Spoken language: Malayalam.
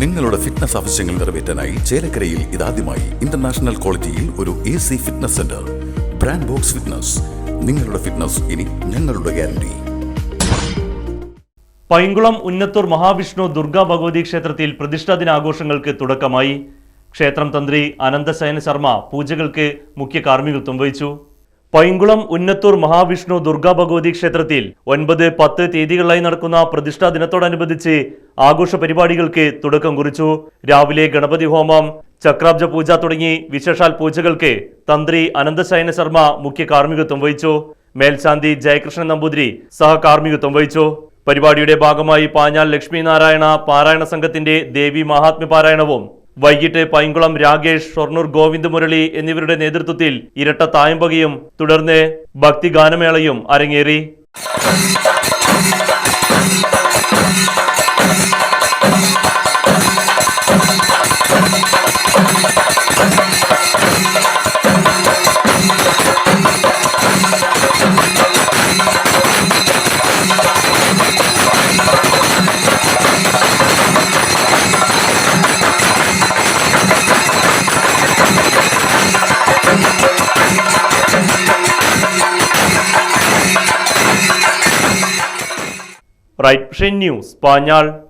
നിങ്ങളുടെ ഫിറ്റ്നസ് ആവശ്യങ്ങൾ നിറവേറ്റാനായി ചേലക്കരയിൽ ഇതാദ്യമായി ഇന്റർനാഷണൽ ക്വാളിറ്റിയിൽ ഒരു A C fitness centre brand box fitness നിങ്ങളുടെ ഫിറ്റ്നസ് ഇനി ഞങ്ങളുടെ ഗ്യാരണ്ടി പൈങ്കുളം ഉന്നത്തൂർ മഹാവിഷ്ണു ദുർഗാ ഭഗവതി ക്ഷേത്രത്തിൽ പ്രതിഷ്ഠാ ദിനാഘോഷങ്ങൾക്ക് തുടക്കമായി. ക്ഷേത്രം തന്ത്രി അനന്തശയന ശർമ്മ പൂജകൾക്ക് മുഖ്യ കാർമ്മികത്വം വഹിച്ചു. പൈങ്കുളം ഉന്നത്തൂർ മഹാവിഷ്ണു ദുർഗാ ഭഗവതി ക്ഷേത്രത്തിൽ ഒൻപത് പത്ത് തീയതികളിലായി നടക്കുന്ന പ്രതിഷ്ഠാ ദിനത്തോടനുബന്ധിച്ച് ആഘോഷ പരിപാടികൾക്ക് തുടക്കം കുറിച്ചു. രാവിലെ ഗണപതി ഹോമം ചക്രാബ്ജ പൂജ തുടങ്ങി വിശേഷാൽ പൂജകൾക്ക് തന്ത്രി അനന്തശയന ശർമ്മ മുഖ്യ കാർമ്മികത്വം വഹിച്ചു. മേൽശാന്തി ജയകൃഷ്ണൻ നമ്പൂതിരി സഹകാർമ്മികത്വം വഹിച്ചു. പരിപാടിയുടെ ഭാഗമായി പാഞ്ഞാൽ ലക്ഷ്മി നാരായണ പാരായണ സംഘത്തിന്റെ ദേവി മഹാത്മ്യ പാരായണവും വൈകിട്ട് പൈങ്കുളം രാകേഷ് ഷൊർണൂർ ഗോവിന്ദ് മുരളി എന്നിവരുടെ നേതൃത്വത്തിൽ ഇരട്ട തായമ്പകയും തുടർന്ന് ഭക്തിഗാനമേളയും അരങ്ങേറി. Right News Spaniol.